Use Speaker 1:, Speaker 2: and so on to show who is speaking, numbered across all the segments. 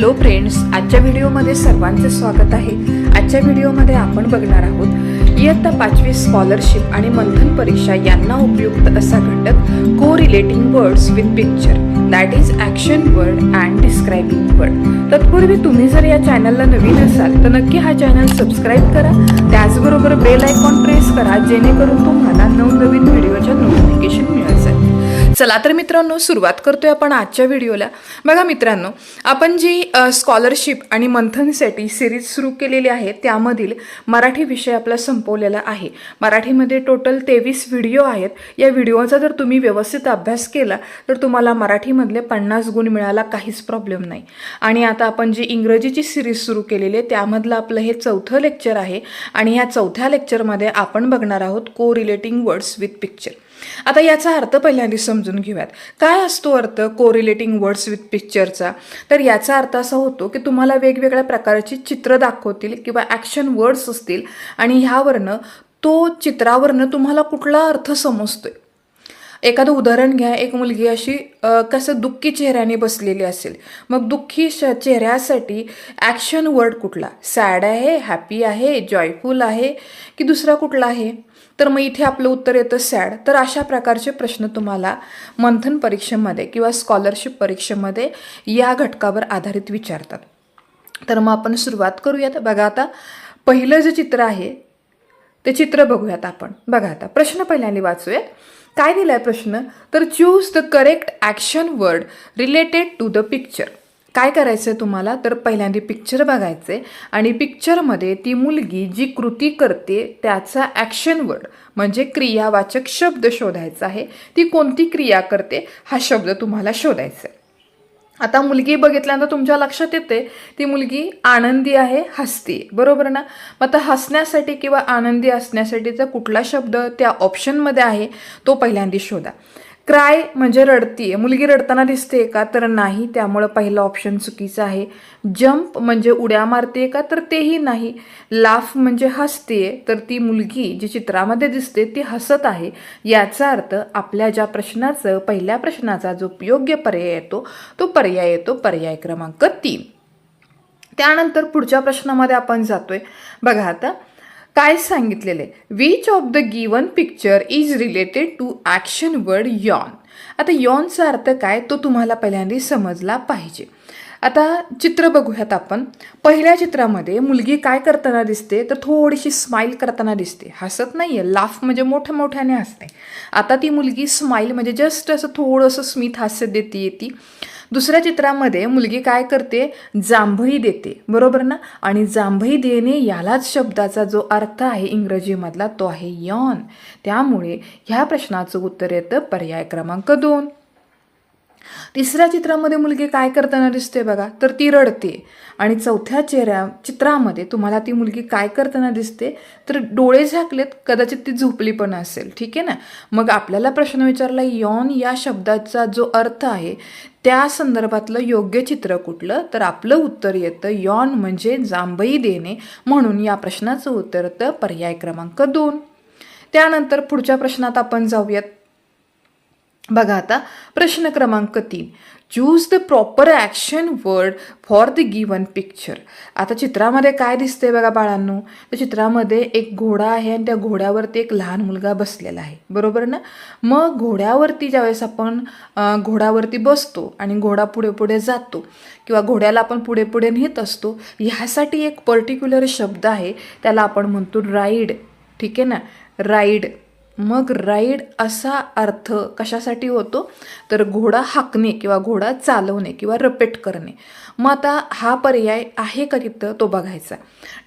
Speaker 1: Hello friends आजच्या व्हिडिओमध्ये सर्वांचे स्वागत आहे. आजच्या व्हिडिओमध्ये आपण बघणार आहोत इयत्ता पाचवी स्कॉलरशिप आणि मंथन परीक्षा यांना उपयुक्त असा घटक को relating words with picture that is action word and describing word तत्पूर्वी तुम्ही जर या चॅनलला नवीन असाल तर नक्की हा चॅनल सबस्क्राईब करा. त्याचबरोबर बेल आयकॉन प्रेस करा जेणेकरून तुम्हाला नवनवीन व्हिडिओच्या नोटिफिकेशन मिळेल चला तर मित्रांनो सुरुवात करतोय आपण आजच्या व्हिडिओला. बघा मित्रांनो आपण जी स्कॉलरशिप आणि मंथनसाठी सिरीज सुरू केलेली आहे त्यामधील मराठी विषय आपला संपवलेला आहे. मराठीमध्ये टोटल तेवीस व्हिडिओ आहेत. या व्हिडिओचा जर तुम्ही व्यवस्थित अभ्यास केला तर तुम्हाला मराठीमधले पन्नास गुण मिळायला काहीच प्रॉब्लेम नाही. आणि आता आपण जी इंग्रजीची सिरीज सुरू केलेली आहे त्यामधलं आपलं हे चौथं लेक्चर आहे. आणि ह्या चौथ्या लेक्चरमध्ये आपण बघणार आहोत को रिलेटिंग वर्ड्स विथ पिक्चर आता याचा अर्थ पहिल्यांदा समजून घेऊयात. काय असतो अर्थ कोरिलेटिंग वर्ड्स विथ पिक्चरचा तर याचा अर्थ असा होतो की तुम्हाला वेगवेगळ्या प्रकारची चित्र दाखवतील किंवा ॲक्शन वर्ड्स असतील आणि ह्यावरनं तो चित्रावरनं तुम्हाला कुठला अर्थ समजतोय. एखादं उदाहरण घ्या एक मुलगी अशी कसं दुःखी चेहऱ्याने बसलेली असेल. मग दुःखी श चेहऱ्यासाठी ॲक्शन वर्ड कुठला? सॅड आहे हॅपी आहे जॉयफुल आहे की दुसरा कुठला आहे? तर मग इथे आपलं उत्तर येतं सॅड. तर अशा प्रकारचे प्रश्न तुम्हाला मंथन परीक्षेमध्ये किंवा स्कॉलरशिप परीक्षेमध्ये या घटकावर आधारित विचारतात. तर मग आपण सुरुवात करूयात. बघा आता पहिलं जे चित्र आहे ते चित्र बघूयात आपण. बघा आता प्रश्न पहिल्यांदा वाचूयात. काय दिलाय प्रश्न? तर choose the correct action word related to the picture काय करायचं आहे तुम्हाला? तर पहिल्यांदा पिक्चर बघायचं आहे आणि पिक्चरमध्ये ती मुलगी जी कृती करते त्याचा ॲक्शन वर्ड म्हणजे क्रियावाचक शब्द शोधायचा आहे. ती कोणती क्रिया करते? हा शब्द तुम्हाला शोधायचा आहे आता मुलगी बघितल्यानंतर तुमच्या लक्षात येते ती मुलगी आनंदी आहे हसते. बरोबर ना? मग आता हसण्यासाठी किंवा आनंदी असण्यासाठीचा कुठला शब्द त्या ऑप्शनमध्ये आहे तो पहिल्यांदा शोधा. क्राय म्हणजे रडतीये मुलगी रडताना दिसते का? तर नाही. त्यामुळं पहिलं ऑप्शन चुकीचं आहे. जम्प म्हणजे उड्या मारते का? तर तेही नाही. लाफ म्हणजे हसते. तर ती मुलगी जी चित्रामध्ये दिसते ती हसत आहे. याचा अर्थ आपल्या ज्या प्रश्नाचं पहिल्या प्रश्नाचा जो योग्य पर्याय येतो तो पर्याय येतो पर्याय क्रमांक तीन. त्यानंतर पुढच्या प्रश्नामध्ये आपण जातोय. बघा आता काय सांगितलेले? Which of the given picture is related to action word yawn आता यॉनचा अर्थ काय? तो तुम्हाला पहिल्यांदा समजला पाहिजे. आता चित्र बघूयात आपण. पहिल्या चित्रामध्ये मुलगी काय करताना दिसते? तर थोडीशी स्माईल करताना दिसते. हसत नाही आहे लाफ म्हणजे मोठ्या मोठ्याने हसते. आता ती मुलगी स्माईल म्हणजे जस्ट असं थोडंसं स्मित हास्य देते ती. दुसऱ्या चित्रामध्ये मुलगी काय करते? जांभई देते. बरोबर ना? आणि जांभई देणे यालाच शब्दाचा जो अर्थ आहे इंग्रजीमधला तो आहे यॉन. त्यामुळे ह्या प्रश्नाचं उत्तर येतं पर्याय क्रमांक दोन. तिसऱ्या चित्रामध्ये मुलगी काय करताना दिसते बघा तर ती रडते. आणि चौथ्या चेहऱ्या चित्रामध्ये तुम्हाला ती मुलगी काय करताना दिसते तर डोळे झाकलेत कदाचित ती झोपली पण असेल. ठीक आहे ना? मग आपल्याला प्रश्न विचारला यॉन या शब्दाचा जो अर्थ आहे त्या संदर्भातलं योग्य चित्र कुठलं? तर आपलं उत्तर येतं यॉन म्हणजे जांभई देणे. म्हणून या प्रश्नाचं उत्तर येतं पर्याय क्रमांक दोन. त्यानंतर पुढच्या प्रश्नात आपण जाऊयात. बघा आता प्रश्न क्रमांक तीन. Choose the proper action word for the given picture आता चित्रामध्ये काय दिसते बघा बाळांनो? तर चित्रामध्ये एक घोडा आहे आणि त्या घोड्यावरती एक लहान मुलगा बसलेला आहे. बरोबर ना? मग घोड्यावरती ज्यावेळेस आपण घोड्यावरती बसतो आणि घोडा पुढे पुढे जातो किंवा घोड्याला आपण पुढे पुढे नेत असतो ह्यासाठी एक पर्टिक्युलर शब्द आहे. त्याला आपण म्हणतो राईड ठीक आहे ना? राईड मग राईड असा अर्थ कशासाठी होतो? तर घोडा हाकणे किंवा घोडा चालवणे किंवा रपेट करणे. मग आता हा पर्याय आहे का तिथं तो बघायचा.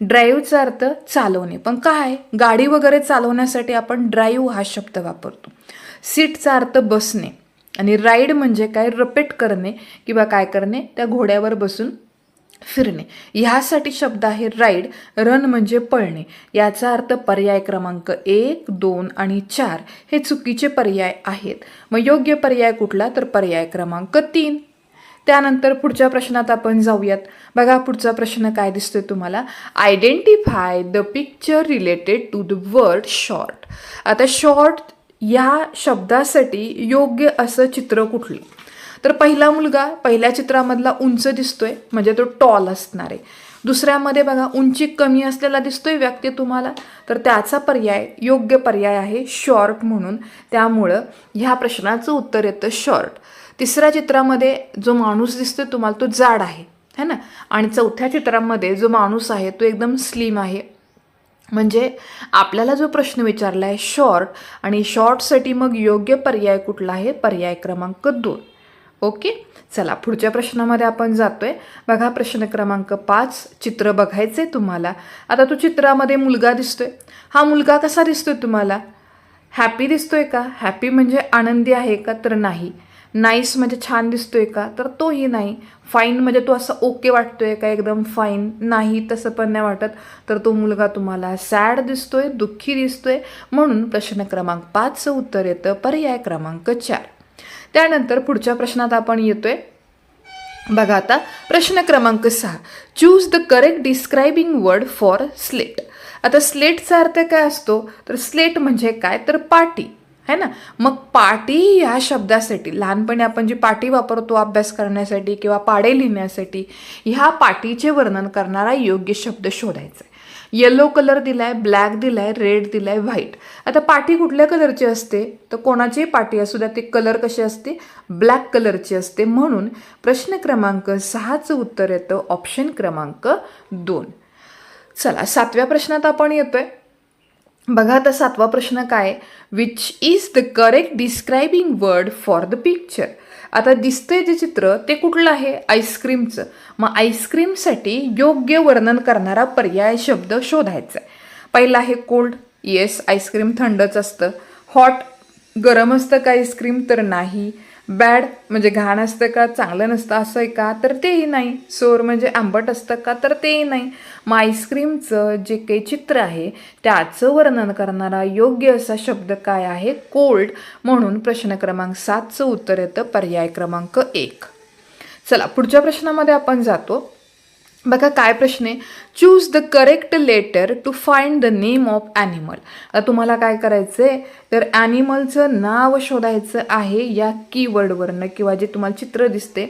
Speaker 1: ड्राईव्हचा अर्थ चालवणे. पण काय? गाडी वगैरे चालवण्यासाठी आपण ड्राईव्ह हा शब्द वापरतो. सीटचा अर्थ बसणे. आणि राईड म्हणजे काय? रपेट करणे किंवा काय करणे? त्या घोड्यावर बसून फिरणे. ह्यासाठी शब्द आहे राईड रन म्हणजे पळणे. याचा अर्थ पर्याय क्रमांक एक दोन आणि चार हे चुकीचे पर्याय आहेत. मग योग्य पर्याय कुठला? तर पर्याय क्रमांक तीन. त्यानंतर पुढच्या प्रश्नात आपण जाऊयात. बघा पुढचा प्रश्न काय दिसतोय तुम्हाला? Identify the picture related to the word short आता शॉर्ट या शब्दासाठी योग्य असं चित्र कुठलं? तर पहिला मुलगा पहिल्या चित्रामधला उंच दिसतोय म्हणजे तो टॉल असणार आहे. दुसऱ्यामध्ये बघा उंची कमी असलेला दिसतोय व्यक्ती तुम्हाला तर त्याचा पर्याय योग्य पर्याय आहे शॉर्ट म्हणून. त्यामुळं ह्या प्रश्नाचं उत्तर येतं शॉर्ट तिसऱ्या चित्रामध्ये जो माणूस दिसतोय तुम्हाला तो जाड आहे है ना? आणि चौथ्या चित्रामध्ये जो माणूस आहे तो एकदम स्लिम आहे. म्हणजे आपल्याला जो प्रश्न विचारला आहे शॉर्ट आणि शॉर्टसाठी मग योग्य पर्याय कुठला आहे? पर्याय क्रमांक दोन. ओके? चला पुढच्या प्रश्नामध्ये आपण जातोय. बघा प्रश्न क्रमांक पाच चित्र बघायचंय तुम्हाला. आता तो चित्रामध्ये मुलगा दिसतोय. हा मुलगा कसा दिसतोय तुम्हाला? हॅपी दिसतोय का? हॅपी म्हणजे आनंदी आहे का तर नाही. नाईस म्हणजे छान दिसतोय का तर तोही नाही. फाईन म्हणजे तो असं ओके वाटतोय का? एकदम फाईन नाही तसं पण नाही वाटत. तर तो मुलगा तुम्हाला सॅड दिसतोय दुःखी दिसतोय. म्हणून प्रश्न क्रमांक पाचचं उत्तर येतं. पर्याय क्रमांक चार. त्यानंतर पुढच्या प्रश्नात आपण येतोय. बघा आता प्रश्न क्रमांक सहा. Choose the correct describing word for slate आता स्लेटचा अर्थ काय असतो? तर स्लेट म्हणजे काय? तर पाटी. है ना? मग पाटी ह्या शब्दासाठी लहानपणी आपण जी पाटी वापरतो अभ्यास करण्यासाठी किंवा पाडे लिहिण्यासाठी ह्या पाटीचे वर्णन करणारा योग्य शब्द शोधायचा आहे. येलो कलर दिलाय ब्लॅक दिलाय रेड दिलाय व्हाईट आता पाठी कुठल्या कलरची असते? तर कोणाचीही पाठी असू द्या ती कलर कशी असते? ब्लॅक कलरची असते. म्हणून प्रश्न क्रमांक सहाचं उत्तर येतं ऑप्शन क्रमांक दोन. चला सातव्या प्रश्नात आपण येतोय. बघा आता सातवा प्रश्न काय which is the correct describing word for the picture आता दिसतंय जे चित्र ते कुठलं आहे? आईस्क्रीमचं. मग आईस्क्रीमसाठी योग्य वर्णन करणारा पर्याय शब्द शोधायचा आहे. पहिला आहे कोल्ड. येस आईस्क्रीम थंडच असतं. हॉट गरम असतं का आईस्क्रीम? तर नाही. बॅड म्हणजे घाण असतं का चांगलं नसतं असं आहे का तर तेही नाही. सोर म्हणजे आंबट असतं का तर तेही नाही. मग आईस्क्रीमचं जे काही चित्र आहे त्याचं वर्णन करणारा योग्य असा शब्द काय आहे? कोल्ड म्हणून प्रश्न क्रमांक सातचं उत्तर येतं पर्याय क्रमांक एक. चला पुढच्या प्रश्नामध्ये आपण जातो. बघा काय प्रश्न आहे? Choose the correct letter to find the name of animal तुम्हाला काय करायचं आहे तर ॲनिमलचं नाव शोधायचं आहे या कीवर्डवरनं किंवा जे तुम्हाला चित्र दिसते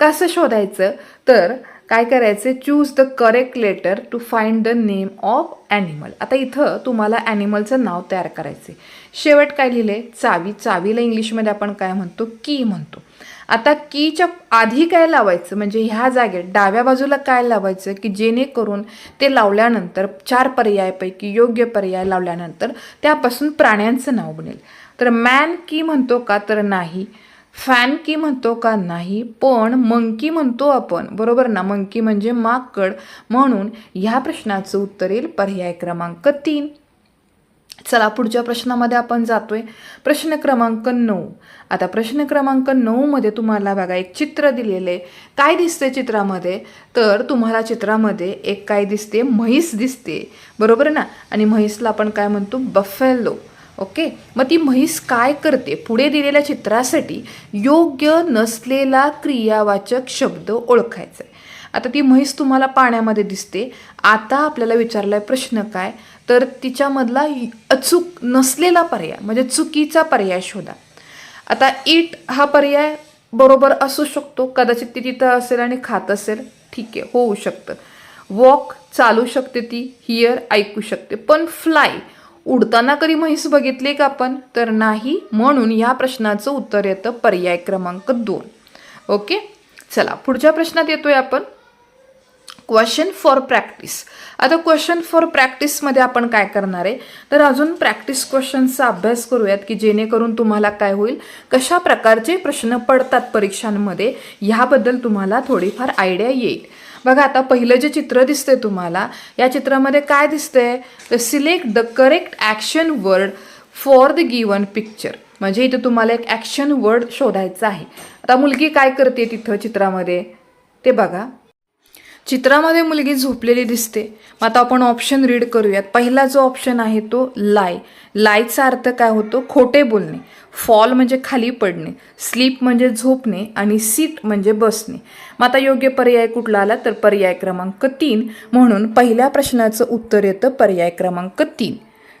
Speaker 1: कसं शोधायचं? तर काय करायचं choose the correct letter to find the name of animal आता इथं तुम्हाला ॲनिमलचं नाव तयार करायचं आहे शेवट काय लिहिलं आहे चावी. चावीला इंग्लिशमध्ये आपण काय म्हणतो? की म्हणतो. आता कीच्या आधी काय लावायचं? म्हणजे ह्या जागेत डाव्या बाजूला काय लावायचं? की जेणेकरून ते लावल्यानंतर चार पर्यायापैकी योग्य पर्याय लावल्यानंतर त्यापासून प्राण्यांचं नाव बनेल. तर मॅन की म्हणतो का तर नाही फॅन की म्हणतो का नाही पण मंकी म्हणतो आपण. बरोबर ना? मंकी म्हणजे माकड. म्हणून ह्या प्रश्नाचं उत्तर येईल पर्याय क्रमांक तीन. चला पुढच्या प्रश्नामध्ये आपण जातोय. प्रश्न क्रमांक नऊ. आता प्रश्न क्रमांक नऊमध्ये तुम्हाला बघा एक चित्र दिलेलं. आहे काय दिसते चित्रामध्ये? तर तुम्हाला चित्रामध्ये एक काय दिसते? म्हैस दिसते. बरोबर ना? आणि म्हैसला आपण काय म्हणतो? बफेलो. ओके? मग ती म्हैस काय करते? पुढे दिलेल्या चित्रासाठी योग्य नसलेला क्रियावाचक शब्द ओळखायचा आहे. आता ती म्हैस तुम्हाला पाण्यामध्ये दिसते. आता आपल्याला विचारलाय प्रश्न काय? तर तिच्यामधला अचूक नसलेला पर्याय म्हणजे चुकीचा पर्याय शोधा. आता ईट हा पर्याय बरोबर असू शकतो कदाचित ती तिथं असेल आणि खात असेल ठीक आहे होऊ शकतं. वॉक चालू शकते ती हिअर ऐकू शकते. पण फ्लाय उडताना कधी म्हैस बघितली का आपण? तर नाही म्हणून या प्रश्नाचं उत्तर येतं पर्याय क्रमांक दोन. ओके? चला पुढच्या प्रश्नात येतोय आपण. क्वेश्चन फॉर प्रॅक्टिस आता क्वेश्चन फॉर प्रॅक्टिसमध्ये आपण काय करणार आहे? तर अजून प्रॅक्टिस क्वेश्चनचा अभ्यास करूयात की जेणेकरून तुम्हाला काय होईल? कशा प्रकारचे प्रश्न पडतात परीक्षांमध्ये? ह्याबद्दल तुम्हाला थोडीफार आयडिया येईल. बघा आता पहिलं जे चित्र दिसतंय तुम्हाला या चित्रामध्ये काय दिसतंय? तर select the correct action word for the given picture म्हणजे इथं तुम्हाला एक ॲक्शन वर्ड शोधायचं आहे. आता मुलगी काय करते तिथं चित्रामध्ये? ते बघा. चित्रामध्ये मुलगी झोपलेली दिसते. मग आता आपण ऑप्शन रीड करूयात. पहिला जो ऑप्शन आहे तो लाय लायचा अर्थ काय होतो? खोटे बोलणे. फॉल म्हणजे खाली पडणे. स्लीप म्हणजे झोपणे आणि सीट म्हणजे बसणे. मग आता योग्य पर्याय कुठला आला? तर पर्याय क्रमांक तीन. म्हणून पहिल्या प्रश्नाचं उत्तर येतं पर्याय क्रमांक तीन.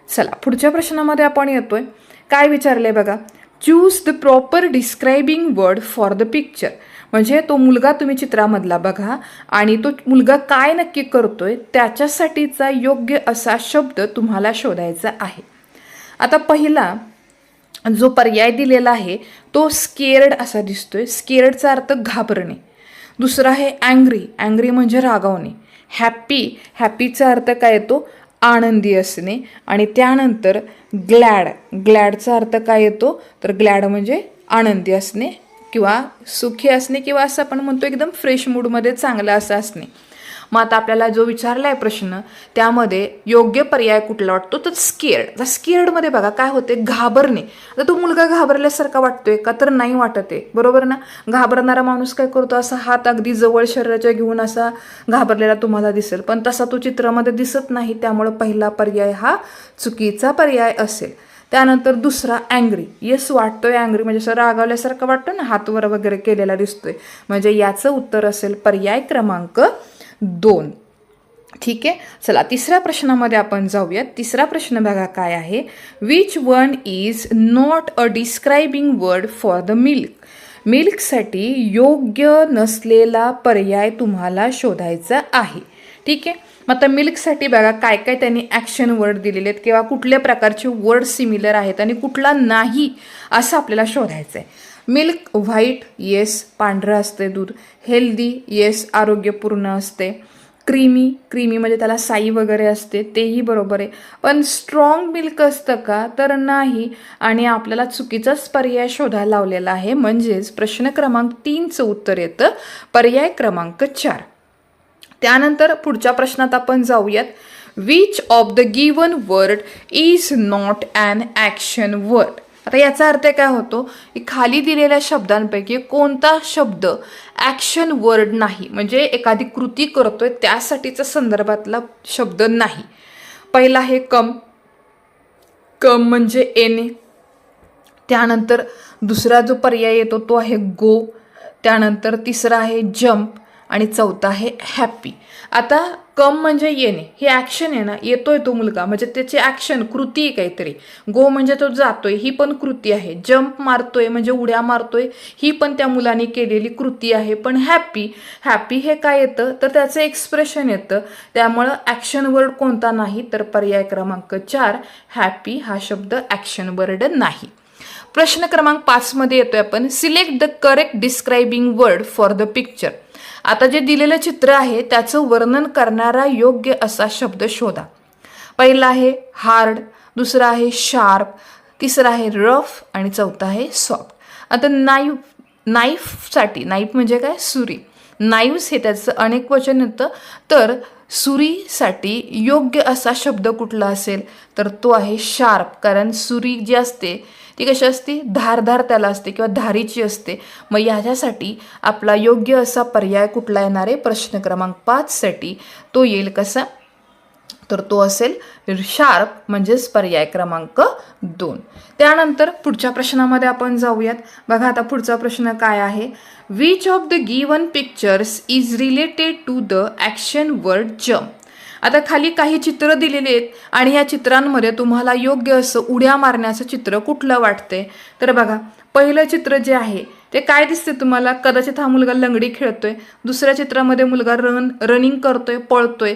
Speaker 1: चला पुढच्या प्रश्नामध्ये आपण येतोय. काय विचारले बघा? Choose the proper describing word for the picture म्हणजे तो मुलगा तुम्ही चित्रामधला बघा आणि तो मुलगा काय नक्की करतोय त्याच्यासाठीचा योग्य असा शब्द तुम्हाला शोधायचा आहे. आता पहिला जो पर्याय दिलेला आहे तो स्केअर्ड असा दिसतोय. स्केअर्डचा अर्थ घाबरणे. दुसरा आहे अँग्री अँग्री म्हणजे रागावणे. हॅप्पी हॅपीचा अर्थ काय येतो? आनंदी असणे. आणि त्यानंतर ग्लॅड ग्लॅडचा अर्थ काय येतो? तर ग्लॅड म्हणजे आनंदी असणे. किंवा सुखी असणे किंवा असं आपण म्हणतो एकदम फ्रेश मूडमध्ये चांगलं असं असणे. मग आता आपल्याला जो विचारला आहे प्रश्न त्यामध्ये योग्य पर्याय कुठला वाटतो? तर स्केअर्ड आता स्केअर्डमध्ये बघा काय होते? घाबरणे. आता तो मुलगा घाबरल्यासारखा वाटतोय का तर नाही वाटत आहे बरोबर ना? घाबरणारा माणूस काय करतो? असा हात अगदी जवळ शरीराच्या घेऊन असा घाबरलेला तुम्हाला दिसेल. पण तसा तो चित्रामध्ये दिसत नाही त्यामुळं पहिला पर्याय हा चुकीचा पर्याय असेल. त्यानंतर दुसरा अँग्री येस वाटतोय अँग्री म्हणजे असं रागावल्यासारखं वाटतं ना? हातवर वगैरे केलेला दिसतोय. म्हणजे याचं उत्तर असेल पर्याय क्रमांक दोन. ठीक आहे? चला तिसऱ्या प्रश्नामध्ये आपण जाऊयात. तिसरा प्रश्न बघा काय आहे. Which one is not a describing word for the milk मिल्कसाठी योग्य नसलेला पर्याय तुम्हाला शोधायचा आहे. ठीक आहे? मग आता मिल्कसाठी बघा काय काय त्यांनी ॲक्शन वर्ड दिलेले आहेत किंवा कुठल्या प्रकारचे वर्ड सिमिलर आहेत आणि कुठला नाही असं आपल्याला शोधायचं आहे मिल्क व्हाईट येस पांढरं असते दूध. हेल्दी येस आरोग्यपूर्ण असते क्रीमी क्रीमी म्हणजे त्याला साई वगैरे असते तेही बरोबर आहे. पण स्ट्रॉंग मिल्क असतं का? तर नाही. आणि आपल्याला चुकीचाच पर्याय शोधायला लावलेला आहे. म्हणजेच प्रश्न क्रमांक तीनचं उत्तर येतं. पर्याय क्रमांक चार. त्यानंतर पुढच्या प्रश्नात आपण जाऊयात. Which of the given word is not an action word आता याचा अर्थ काय होतो? की खाली दिलेल्या शब्दांपैकी कोणता शब्द ॲक्शन वर्ड नाही? म्हणजे एखादी कृती करतोय त्यासाठीचा संदर्भातला शब्द नाही. पहिला आहे कम. कम म्हणजे येणे त्यानंतर दुसरा जो पर्याय येतो तो आहे गो त्यानंतर तिसरा आहे जम्प आणि चौथा आहे हॅपी आता कम म्हणजे येणे. हे ॲक्शन आहे ना येतोय तो मुलगा. म्हणजे त्याची ॲक्शन कृती आहे काहीतरी. गो म्हणजे तो जातोय ही पण कृती आहे. जम्प मारतोय म्हणजे उड्या मारतोय ही पण त्या मुलाने केलेली कृती आहे. पण हॅपी हॅपी हे काय येतं? तर त्याचं एक्सप्रेशन येतं. त्यामुळं ॲक्शन वर्ड कोणता नाही तर पर्याय क्रमांक चार हॅपी हा शब्द ॲक्शन वर्ड नाही. प्रश्न क्रमांक पाचमध्ये येतोय आपण. Select the correct describing word for the picture आता जे दिलेलं चित्र आहे त्याचं वर्णन करणारा योग्य असा शब्द शोधा. पहिला आहे हार्ड दुसरा आहे शार्प तिसरा आहे रफ आणि चौथा आहे सॉफ्ट. आता नाईफ नाईफसाठी नाईफ म्हणजे काय? सुरी. नाईव्स हे त्याचं अनेक वचन येतं तर सुरीसाठी योग्य असा शब्द कुठला असेल? तर तो आहे शार्प. कारण सुरी जी असते ती कशी असते? धारधार त्याला असते किंवा धारीची असते. मग ह्याच्यासाठी आपला योग्य असा पर्याय कुठला येणार? आहे प्रश्न क्रमांक पाचसाठी तो येईल कसा? तर तो असेल शार्प म्हणजेच पर्याय क्रमांक दोन. त्यानंतर पुढच्या प्रश्नामध्ये आपण जाऊयात. बघा आता पुढचा प्रश्न काय आहे? Which of the given pictures is related to the action word jump आता खाली काही चित्र दिलेली आहेत आणि या चित्रांमध्ये तुम्हाला योग्य असं उड्या मारण्याचं चित्र कुठलं वाटतंय? तर बघा पहिलं चित्र जे आहे ते काय दिसते तुम्हाला? कदाचित हा मुलगा लंगडी खेळतोय दुसऱ्या चित्रामध्ये मुलगा रन रनिंग करतोय पळतोय.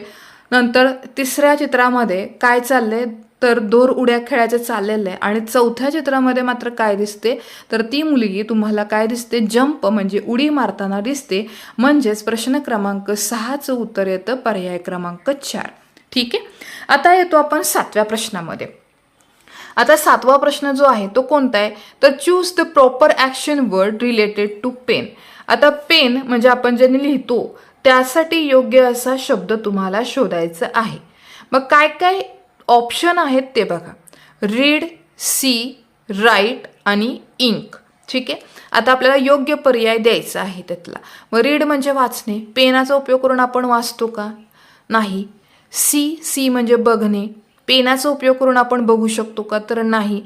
Speaker 1: नंतर तिसऱ्या चित्रामध्ये काय चाललंय? तर दोर उड्या खेळायचं चाललेलं आहे. आणि चौथ्या चित्रामध्ये मात्र काय दिसते? तर ती मुलगी तुम्हाला काय दिसते? जंप म्हणजे उडी मारताना दिसते. म्हणजेच प्रश्न क्रमांक सहाचं उत्तर येतं. पर्याय क्रमांक चार. ठीक आहे? आता येतो आपण सातव्या प्रश्नामध्ये. आता सातवा प्रश्न जो आहे तो कोणता आहे? तर choose the proper action word related to pen आता पेन म्हणजे आपण ज्याने लिहितो त्यासाठी योग्य असा शब्द तुम्हाला शोधायचा आहे. मग काय काय ऑप्शन आहेत ते बघा. रीड सी राईट आणि इंक ठीक आहे? आता आपल्याला योग्य पर्याय द्यायचा आहे त्यातला. मग रीड म्हणजे वाचणे. पेनाचा उपयोग करून आपण वाचतो का? नाही. सी सी म्हणजे बघणे. पेनाचा उपयोग करून आपण बघू शकतो का? तर नाही.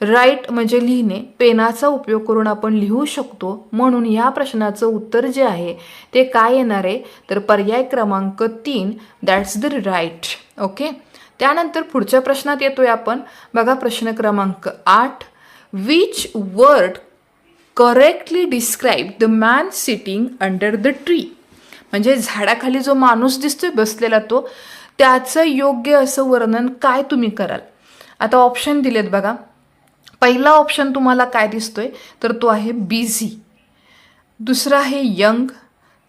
Speaker 1: राईट म्हणजे लिहिणे. पेनाचा उपयोग करून आपण लिहू शकतो. म्हणून ह्या प्रश्नाचं उत्तर जे आहे ते काय येणार आहे? तर पर्याय क्रमांक तीन दॅट्स द राईट ओके त्यानंतर पुढच्या प्रश्नात येतोय आपण. बघा प्रश्न क्रमांक आठ. Which word correctly describe the man sitting under the tree म्हणजे झाडाखाली जो माणूस दिसतोय बसलेला तो त्याचं योग्य असं वर्णन काय तुम्ही कराल? आता ऑप्शन दिलेत बघा. पहिला ऑप्शन तुम्हाला काय दिसतोय? तर तो आहे बिझी दुसरा आहे यंग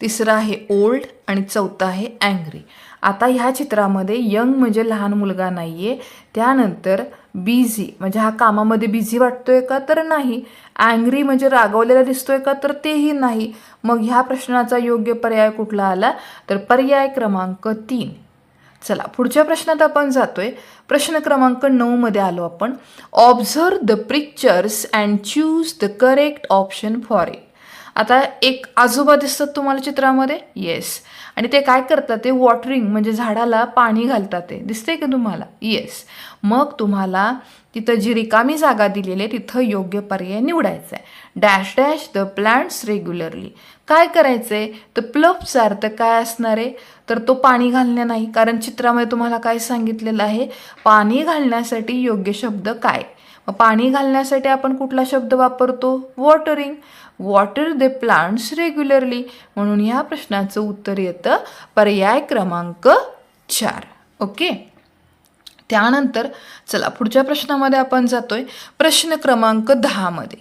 Speaker 1: तिसरा आहे ओल्ड आणि चौथा आहे अँग्री आता ह्या चित्रामध्ये यंग म्हणजे लहान मुलगा नाही आहे त्यानंतर बिझी म्हणजे हा कामामध्ये बिझी वाटतोय का तर नाही. अँग्री म्हणजे रागवलेला दिसतोय का तर तेही नाही. मग ह्या प्रश्नाचा योग्य पर्याय कुठला आला? तर पर्याय क्रमांक तीन. चला पुढच्या प्रश्नात आपण जातोय. प्रश्न क्रमांक नऊ मध्ये आलो आपण. Observe the pictures and choose the correct option for it आता एक आजोबा दिसतात तुम्हाला चित्रामध्ये? येस आणि ते काय करतात ते वॉटरिंग म्हणजे झाडाला पाणी घालतात ते. दिसते का तुम्हाला? येस मग तुम्हाला तिथं जी रिकामी जागा दिलेली आहे तिथं योग्य पर्याय निवडायचा आहे dash dash the plants regularly काय करायचं आहे तर प्लबचा अर्थ काय असणार आहे? तर तो पाणी घालणे नाही. कारण चित्रामध्ये तुम्हाला काय सांगितलेलं आहे? पाणी घालण्यासाठी योग्य शब्द काय? पाणी घालण्यासाठी आपण कुठला शब्द वापरतो? Watering water the plants regularly म्हणून ह्या प्रश्नाचं उत्तर येतं पर्याय क्रमांक चार. ओके त्यानंतर चला पुढच्या प्रश्नामध्ये आपण जातोय. प्रश्न क्रमांक दहामध्ये.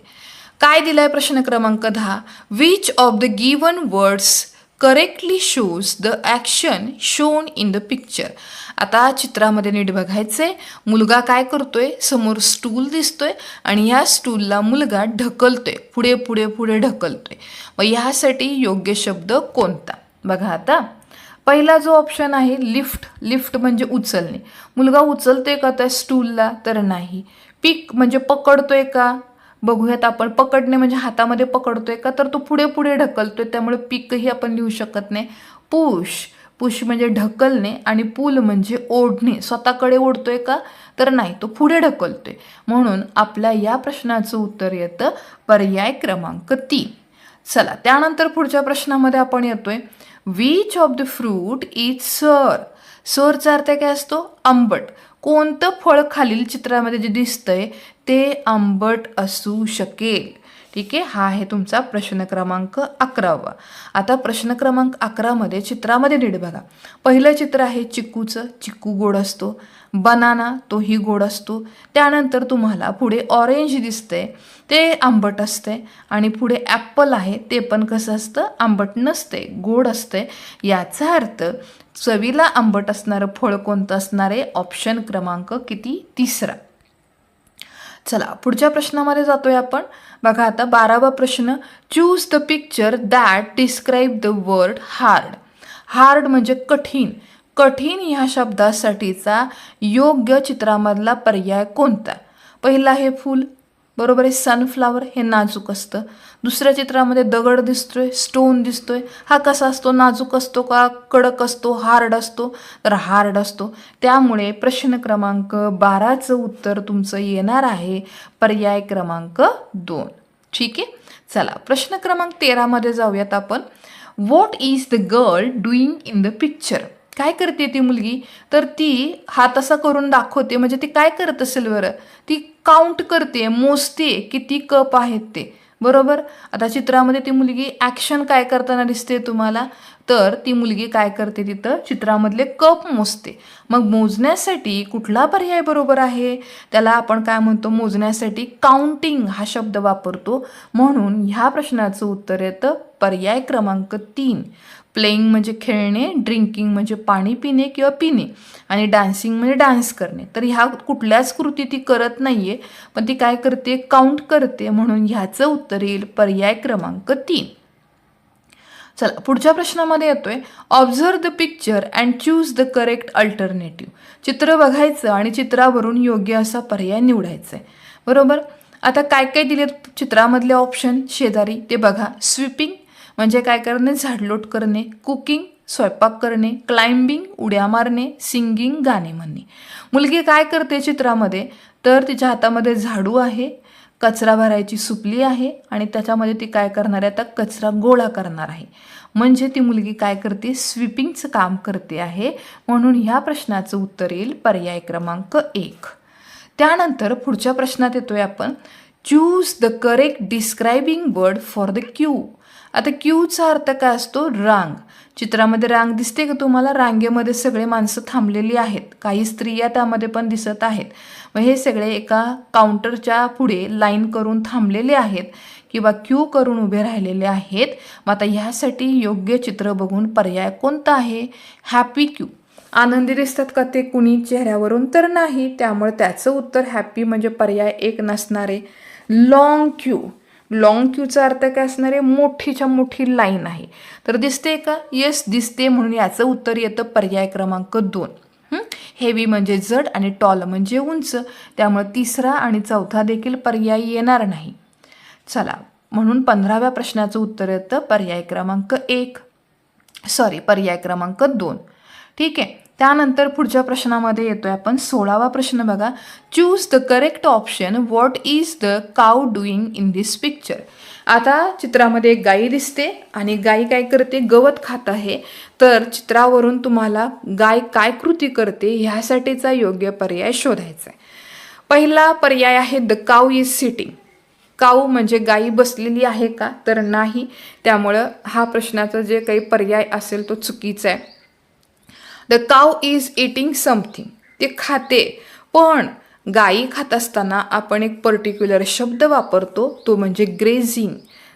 Speaker 1: काय दिलाय प्रश्न क्रमांक दहा? Which of the given words correctly shows the action shown in the picture आता चित्रामध्ये नीट बघायचं आहे मुलगा काय करतोय? समोर स्टूल दिसतोय आणि ह्या स्टूलला मुलगा ढकलतोय. पुढे पुढे पुढे ढकलतोय. मग ह्यासाठी योग्य शब्द कोणता? बघा आता. पहिला जो ऑप्शन आहे लिफ्ट लिफ्ट म्हणजे उचलणे. मुलगा उचलतोय का त्या स्टूलला तर नाही. पिक म्हणजे पकडतोय का? बघूयात आपण. पकडणे म्हणजे हातामध्ये पकडतोय का? तर तो पुढे पुढे ढकलतोय त्यामुळे पीकही आपण लिहू शकत नाही. पुश. पुश म्हणजे ढकलणे आणि पूल म्हणजे ओढणे. स्वतःकडे ओढतोय का? तर नाही तो पुढे ढकलतोय. म्हणून आपल्या या प्रश्नाचं उत्तर येतं पर्याय क्रमांक तीन. चला त्यानंतर पुढच्या प्रश्नामध्ये आपण येतोय. Which of the fruit is sour सरचा अर्थ काय असतो? आंबट. कोणतं फळ खालील चित्रामध्ये जे दिसतंय ते आंबट असू शकेल. ठीक आहे? हा आहे तुमचा प्रश्न क्रमांक अकरावा. आता प्रश्न क्रमांक अकरामध्ये चित्रामध्ये नीट बघा. पहिलं चित्र आहे चिक्कूचं चिक्कू गोड असतो. बनाना तोही गोड असतो. त्यानंतर तुम्हाला पुढे ऑरेंज दिसतंय ते आंबट असते आणि पुढे ॲप्पल आहे ते पण कसं असतं? आंबट नसते गोड असते याचा अर्थ चवीला आंबट असणारं फळ कोणतं असणार आहे? ऑप्शन क्रमांक किती? तिसरा. चला पुढच्या प्रश्नामध्ये जातोय आपण. बघा आता बारावा प्रश्न. Choose the picture that describe the word hard hard म्हणजे कठीण. कठीण ह्या शब्दासाठीचा योग्य चित्रामधला पर्याय कोणता? पहिला आहे फूल. बरोबर आहे सनफ्लावर हे नाजूक असतं. दुसऱ्या चित्रामध्ये दगड दिसतोय स्टोन दिसतोय. हा कसा असतो? नाजूक असतो का? कडक असतो हार्ड असतो? तर हार्ड असतो. त्यामुळे प्रश्न क्रमांक बाराचं उत्तर तुमचं येणार आहे. पर्याय क्रमांक दोन. ठीक आहे? चला प्रश्न क्रमांक तेरामध्ये जाऊयात आपण. What is the girl doing in the picture काय करते ती मुलगी? तर ती हात असा करून दाखवते म्हणजे ती काय करत असेल बरं? ती काउंट करते मोजते किती कप आहेत ते. बरोबर? आता चित्रामध्ये ती मुलगी ॲक्शन काय करताना दिसते तुम्हाला? तर ती मुलगी काय करते तिथं? चित्रामधले कप मोजते. मग मोजण्यासाठी कुठला पर्याय बरोबर आहे? त्याला आपण काय म्हणतो? मोजण्यासाठी काउंटिंग हा शब्द वापरतो. म्हणून ह्या प्रश्नाचं उत्तर येतं पर्याय क्रमांक तीन. प्लेईंग म्हणजे खेळणे ड्रिंकिंग म्हणजे पाणी पिणे किंवा पिणे आणि डान्सिंग म्हणजे डान्स करणे. तर ह्या कुठल्याच कृती ती करत नाही आहे पण ती काय करते? काउंट करते. म्हणून ह्याचं उत्तर येईल पर्याय क्रमांक तीन. चला पुढच्या प्रश्नामध्ये येतोय. Observe the picture and choose the correct alternative चित्र बघायचं आणि चित्रावरून योग्य असा पर्याय निवडायचा आहे बरोबर? आता काय काय दिले चित्रामधले ऑप्शन शेजारी ते बघा. स्विपिंग म्हणजे काय करणे? झाडलोट करणे. कुकिंग स्वयंपाक करणे. क्लाइम्बिंग उड्या मारणे. सिंगिंग गाणे म्हणणे. मुलगी काय करते चित्रामध्ये? तर तिच्या हातामध्ये झाडू आहे. कचरा भरायची सुपली आहे आणि त्याच्यामध्ये ती काय करणार आहे? आता कचरा गोळा करणार आहे. म्हणजे ती मुलगी काय करते? स्वीपिंगचं काम करते आहे. म्हणून ह्या प्रश्नाचं उत्तर येईल पर्याय क्रमांक एक. त्यानंतर पुढच्या प्रश्नात येतोय आपण. Choose the correct describing word for the queue आता क्यूचा अर्थ काय असतो? रांग. चित्रामध्ये रांग दिसते का तुम्हाला? रांगेमध्ये सगळे माणसं थांबलेली आहेत. काही स्त्रिया त्यामध्ये पण दिसत आहेत. मग हे सगळे एका काउंटरच्या पुढे लाईन करून थांबलेले आहेत किंवा क्यू करून उभे राहिलेले आहेत. मग आता ह्यासाठी योग्य चित्र बघून पर्याय कोणता आहे? हॅपी क्यू आनंदी दिसतात का ते? कुणी? चेहऱ्यावरून तर नाही. त्यामुळे त्याचं उत्तर हॅपी म्हणजे पर्याय एक नसणारे. लॉंग क्यू लॉंग क्यूचा अर्थ काय असणार? आहे मोठीच्या मोठी लाईन आहे. तर दिसते का? येस दिसते म्हणून याचं उत्तर येतं पर्याय क्रमांक दोन. हेवी म्हणजे जड आणि टॉल म्हणजे उंच. त्यामुळे तिसरा आणि चौथा देखील पर्याय येणार नाही. चला म्हणून पंधराव्या प्रश्नाचं उत्तर येतं पर्याय क्रमांक एक. सॉरी पर्याय क्रमांक दोन. ठीक आहे? त्यानंतर पुढच्या प्रश्नामध्ये येतोय आपण. सोळावा प्रश्न बघा. Choose the correct option what is the cow doing in this picture आता चित्रामध्ये एक गाई दिसते आणि गाई काय करते? गवत खात आहे. तर चित्रावरून तुम्हाला गाय काय कृती करते ह्यासाठीचा योग्य पर्याय शोधायचा आहे पहिला पर्याय आहे the cow is sitting cow म्हणजे गाई बसलेली आहे का? तर नाही. त्यामुळं हा प्रश्नाचा जे काही पर्याय असेल तो चुकीचा आहे the cow is eating something ते खाते. पण गाई खात असताना आपण एक पर्टिक्युलर शब्द वापरतो तो म्हणजे ग्रेझिंग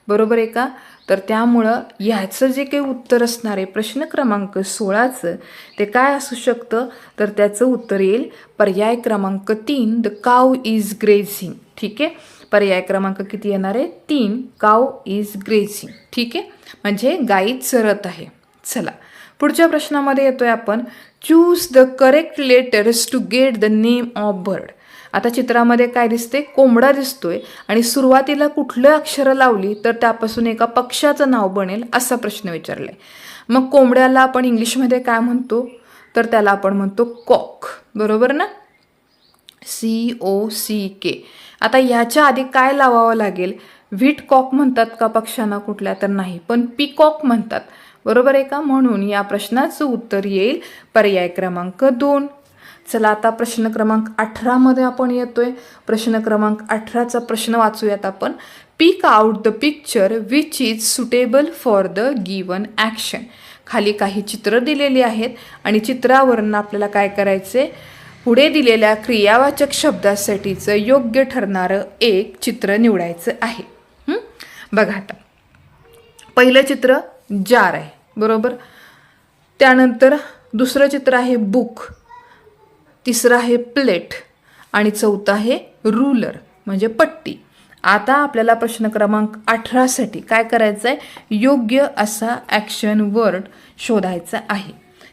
Speaker 1: बरोबर आहे का? तर त्यामुळं ह्याचं जे काही उत्तर असणार आहे प्रश्न क्रमांक सोळाचं ते काय असू शकतं? तर त्याचं उत्तर येईल पर्याय क्रमांक तीन द काऊ इज ग्रेझिंग ठीक आहे? पर्याय क्रमांक किती येणार आहे? तीन. काव इज ग्रेझिंग ठीक आहे? म्हणजे गाई चरत आहे. चला. पुढच्या प्रश्नामध्ये येतोय आपण choose the correct letters to get the name of bird आता चित्रामध्ये काय दिसते कोंबडा दिसतोय आणि सुरुवातीला कुठलं अक्षरं लावली तर त्यापासून एका पक्षाचं नाव बनेल असा प्रश्न विचारलाय. मग कोंबड्याला आपण इंग्लिशमध्ये काय म्हणतो? तर त्याला आपण म्हणतो कॉक बरोबर ना? सी ओ सी के आता ह्याच्या आधी काय लावावं लागेल? व्हीट कॉक म्हणतात का पक्ष्यांना? कुठल्या तर नाही. पण पिकॉक म्हणतात. बरोबर आहे का? म्हणून या प्रश्नाचं उत्तर येईल पर्याय क्रमांक दोन. चला आता प्रश्न क्रमांक अठरामध्ये आपण येतोय. प्रश्न क्रमांक अठराचा प्रश्न वाचूयात आपण. Pick out the picture which is suitable for the given action खाली काही चित्र दिलेली आहेत आणि चित्रावरून आपल्याला काय करायचे पुढे दिलेल्या क्रियावाचक शब्दासाठीचं योग्य ठरणारं एक चित्र निवडायचं आहे. बघा आता. पहिलं चित्र जार आहे बरोबर? त्यानंतर दुसरं चित्र आहे बुक तिसरं आहे प्लेट आणि चौथं आहे रुलर म्हणजे पट्टी. आता आपल्याला प्रश्न क्रमांक अठरासाठी काय करायचं आहे योग्य असा ॲक्शन वर्ड शोधायचा आहे.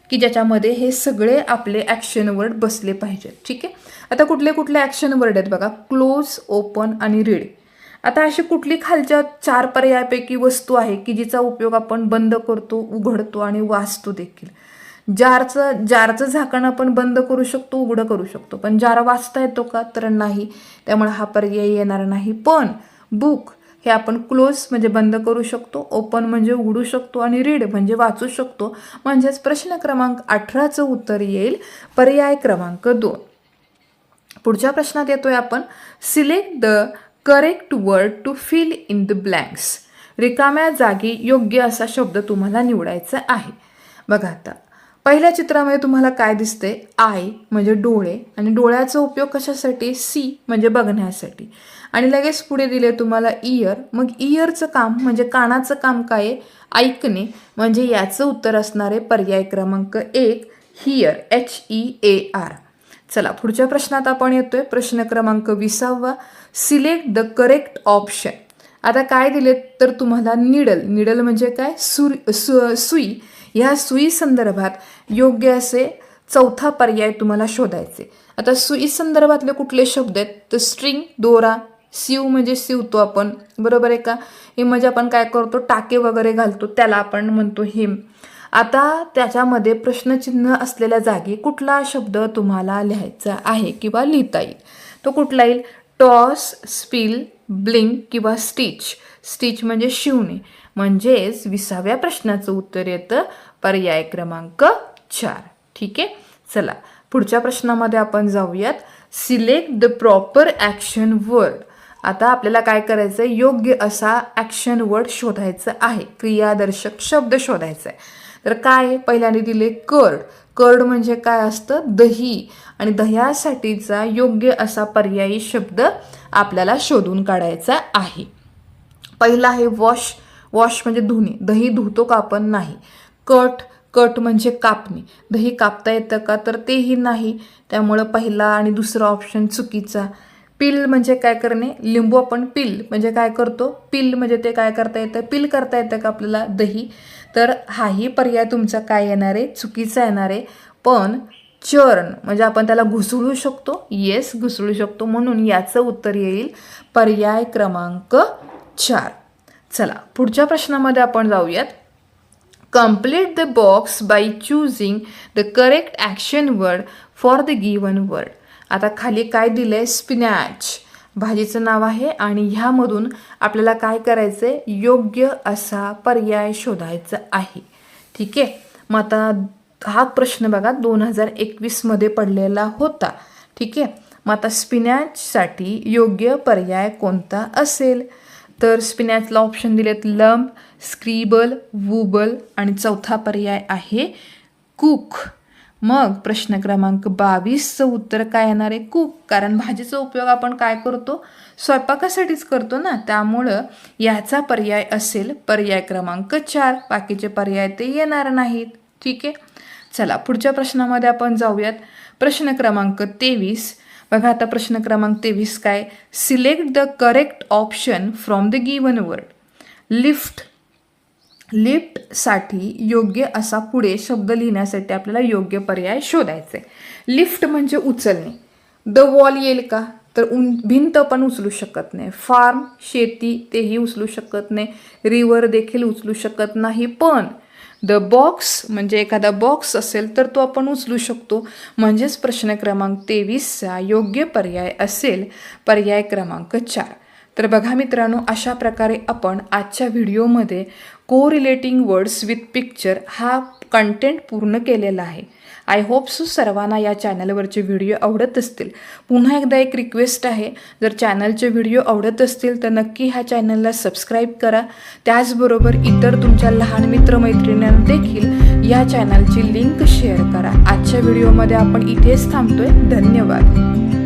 Speaker 1: की ज्याच्यामध्ये हे सगळे आपले ॲक्शन वर्ड बसले पाहिजेत. ठीक आहे? आता कुठले कुठले ॲक्शन वर्ड आहेत बघा? क्लोज ओपन आणि रीड आता अशी कुठली खालच्या चार पर्यायापैकी वस्तू आहे की जिचा उपयोग आपण बंद करतो उघडतो आणि वाचतो देखील? जारचं जारचं झाकण आपण बंद करू शकतो उघडं करू शकतो. पण जार वाचता येतो का? तर नाही. त्यामुळे हा पर्याय येणार नाही. पण बुक हे आपण क्लोज म्हणजे बंद करू शकतो ओपन म्हणजे उघडू शकतो आणि रीड म्हणजे वाचू शकतो. म्हणजेच प्रश्न क्रमांक अठराचं उत्तर येईल. पर्याय क्रमांक दोन. पुढच्या प्रश्नात येतोय आपण. Select the correct word to fill in the blanks रिकाम्या जागी योग्य असा शब्द तुम्हाला निवडायचा आहे. बघा आता पहिल्या चित्रामध्ये तुम्हाला काय दिसते आय म्हणजे डोळे आणि डोळ्याचा उपयोग कशासाठी? सी म्हणजे बघण्यासाठी. आणि लगेच पुढे दिले तुम्हाला इयर मग इयरचं काम म्हणजे कानाचं काम काय आहे? ऐकणे म्हणजे याचं उत्तर असणारे पर्याय क्रमांक एक here H E A R चला पुढच्या प्रश्नात आपण येतोय. प्रश्न क्रमांक विसावा. सिलेक्ट द करेक्ट ऑप्शन आता काय दिले तर तुम्हाला निडल. निडल म्हणजे काय? सुर सु सुई. ह्या सुई संदर्भात योग्य असे चौथा पर्याय तुम्हाला शोधायचे. आता सुई संदर्भातले कुठले शब्द आहेत? तर स्ट्रिंग दोरा शिव म्हणजे शिवतो आपण. बरोबर आहे का? हे म्हणजे आपण काय करतो? टाके वगैरे घालतो. त्याला आपण म्हणतो हिम आता त्याच्यामध्ये प्रश्नचिन्ह असलेल्या जागी कुठला शब्द तुम्हाला लिहायचा आहे किंवा लिहिता येईल? तो कुठला येईल? टॉस स्पिल ब्लिंक किंवा स्टिच. स्टिच म्हणजे शिवणे. म्हणजेच विसाव्या प्रश्नाचं उत्तर येतं. पर्याय क्रमांक चार. ठीक आहे? चला पुढच्या प्रश्नामध्ये आपण जाऊयात. Select the proper action word आता आपल्याला काय करायचं आहे योग्य असा ॲक्शन वर्ड शोधायचं आहे. क्रियादर्शक शब्द शोधायचा आहे तर काय पहिल्याने दिले? कर्ड. कर्ड म्हणजे काय असतं? दही. आणि दह्यासाठीचा योग्य असा पर्यायी शब्द आपल्याला शोधून काढायचा आहे. पहिला आहे वॉश. वॉश म्हणजे धुणे. दही धुतो का आपण? नाही. कट. कट म्हणजे कापणे. दही कापता येतं का? तर तेही नाही. त्यामुळं पहिला आणि दुसरा ऑप्शन चुकीचा. पिल म्हणजे काय करणे? लिंबू आपण पिल म्हणजे काय करतो? पिल म्हणजे ते काय करता येतं? पिल करता येतं का आपल्याला? दही. तर हाही पर्याय तुमचा काय येणार आहे? चुकीचा येणार आहे. पण चर्न म्हणजे आपण त्याला घुसळू शकतो. येस घुसळू शकतो म्हणून याचं उत्तर येईल पर्याय क्रमांक चार. चला पुढच्या प्रश्नामध्ये आपण जाऊयात. Complete the box by choosing the correct action word for the given word. आता खाली काय दिलं आहे स्पिनॅच भाजीचं नाव आहे आणि ह्यामधून आपल्याला काय करायचं आहे योग्य असा पर्याय शोधायचा आहे. ठीक आहे? मग आता हा प्रश्न बघा दोन हजार एकवीसमध्ये पडलेला होता. ठीक आहे? मग आता स्पिनॅचसाठी योग्य पर्याय कोणता असेल? तर स्पिनॅचला ऑप्शन दिलेत लंब स्क्रीबल वूबल आणि चौथा पर्याय आहे कुक मग प्रश्न क्रमांक बावीसचं उत्तर काय येणार आहे? कुक. कारण भाजीचा उपयोग आपण काय करतो? स्वयंपाकासाठीच करतो ना? त्यामुळं याचा पर्याय असेल पर्याय क्रमांक चार. बाकीचे पर्याय ते येणार नाहीत. ठीक आहे? चला पुढच्या प्रश्नामध्ये आपण जाऊयात. प्रश्न क्रमांक तेवीस. बघा आता प्रश्न क्रमांक तेवीस काय? Select the correct option from the given word lift लिफ्टसाठी योग्य असा पुढे शब्द लिहिण्यासाठी आपल्याला योग्य पर्याय शोधायचे. लिफ्ट म्हणजे उचलणे. द वॉल येईल का? तर उं भिंत पण उचलू शकत नाही. फार्म शेती तेही उचलू शकत नाही. रिवर देखील उचलू शकत नाही. पण द बॉक्स म्हणजे एखादा बॉक्स असेल तर तो आपण उचलू शकतो. म्हणजेच प्रश्न क्रमांक तेवीसचा योग्य पर्याय असेल पर्याय क्रमांक चार. तर बघा मित्रांनो अशा प्रकारे आपण आजच्या व्हिडिओमध्ये co relating words with picture हा कंटेंट पूर्ण केलेला आहे. आय होप सो सर्वांना या चॅनलवरचे व्हिडिओ आवडत असतील. पुन्हा एकदा एक रिक्वेस्ट आहे. जर चॅनलचे व्हिडिओ आवडत असतील तर नक्की ह्या चॅनलला सबस्क्राईब करा. त्याचबरोबर इतर तुमच्या लहान मित्रमैत्रिणींना देखील या चॅनलची लिंक शेअर करा. आजच्या व्हिडिओमध्ये आपण इथेच थांबतोय. धन्यवाद.